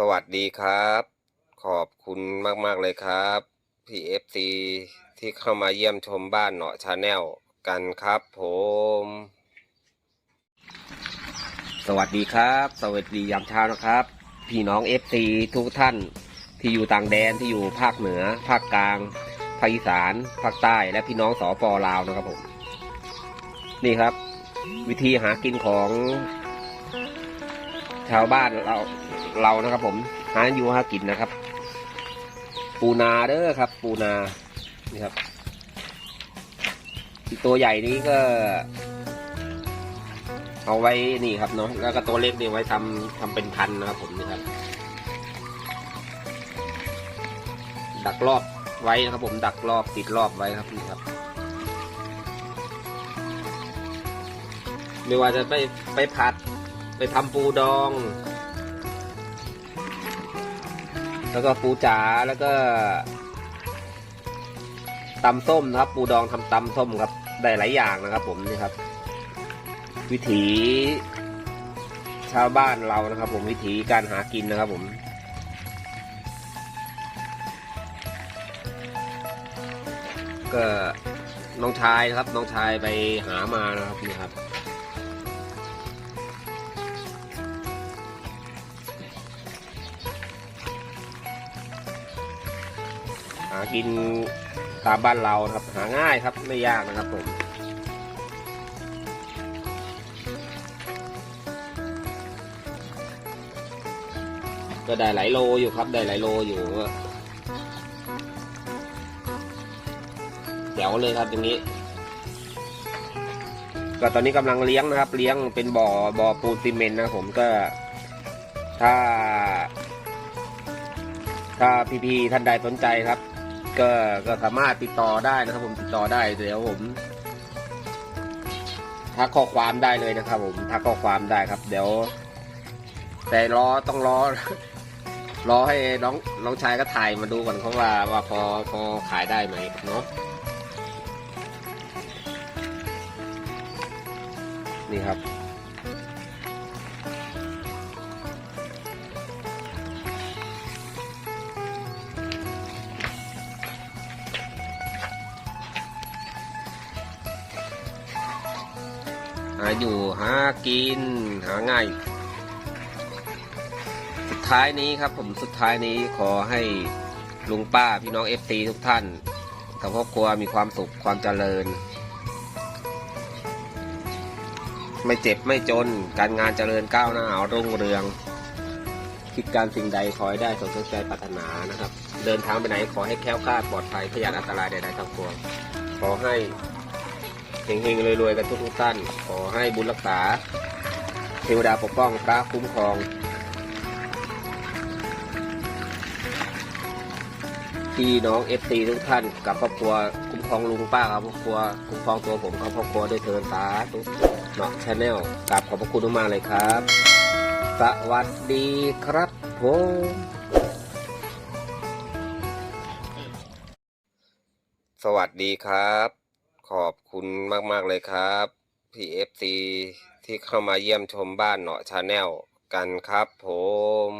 สวัสดีครับ ขอบคุณมากๆเลยครับพี่เอฟซีที่เข้ามาเยี่ยมชมบ้านเนาะชาแนลกันครับผม สวัสดีครับ สวัสดียามเช้านะครับ พี่น้องเอฟซีทุกท่านที่อยู่ต่างแดนที่อยู่ภาคเหนือ ภาคกลาง ภาคอีสาน ภาคใต้ และพี่น้องสปลาวนะครับผม นี่ครับ วิธีหากินของ ชาวบ้านเรา เรานะครับ ผมหาอยู่หากินนะครับ ปูนาเด้อครับ ปูนานี่ครับตัวใหญ่นี้ก็ เอาไว้นี่ครับเนาะแล้วก็ตัวเล็กนี่ไว้ทำทำเป็นพันนะครับ ผมนี่ครับ ดักรอบไว้นะครับ ผมดักรอบติดรอบไว้ครับนี่ครับไม่ว่าจะไปไปผัด ไปทำปูดอง แล้วก็ปูจ๋าแล้วก็ตำส้มนะครับ ปูดองทำตำส้มครับได้หลายอย่างนะครับ ผมนี่ครับ วิถีชาวบ้านเรานะครับ ผมวิถีการหากินนะครับ ผมก็น้องชายนะครับ น้องชายไปหามานะครับนี่ครับากินตามบ้านเราครับ หาง่ายครับไม่ยากนะครับผมก็ได้หลายโลอยู่ครับ ได้หลายโลอยู่เดี๋ยวเลยครับตรงนี้ ก็ตอนนี้กำลังเลี้ยงนะครับ เลี้ยงเป็นบ่อบ่อปูนซีเมนต์นะผมก็ ถ้า ถ้าพี่ๆท่านใดสนใจครับ ก็ก็สามารถติดต่อได้นะครับ ผมติดต่อได้เดี๋ยวผมทักข้อความได้เลยนะครับ ผมทักข้อความได้ครับ เดี๋ยว แต่รอต้องรอรอให้น้องน้องชายก็ถ่ายมาดูก่อนเขาว่าว่าพอพอขายได้ไหมเนาะนี่ครับ หาอยู่หากินหาง่าย สุดท้ายนี้ครับผมสุดท้ายนี้ขอให้ลุงป้าพี่น้องเอฟซีทุกท่านกับครอบครัวมีความสุขความเจริญ ไม่เจ็บไม่จนการงานเจริญก้าวหน้ารุ่งเรือง คิดการสิ่งใดขอให้ได้สมใจปรารถนานะครับ เดินทางไปไหนขอให้แคล้วคลาดปลอดภัยพยานอันตรายใดๆทั้งปวงขอให้ เฮงๆรวยๆกันทุกๆท่าน ขอให้บุญรักษา เทวดาปกป้องพระคุ้มครองพี่น้องเอฟซีทุกท่านกับครอบครัวคุ้มครองลุงป้าครับครอบครัวคุ้มครองตัวผมกับครอบครัวด้วยเทินสาธุเนาะชาแนลกราบขอบพระคุณมากเลยครับ สวัสดีครับผมสวัสดีครับ ขอบคุณมาก ๆ เลยครับพี่เอฟซีที่เข้ามาเยี่ยมชมบ้านเนาะชาแนลกันครับผม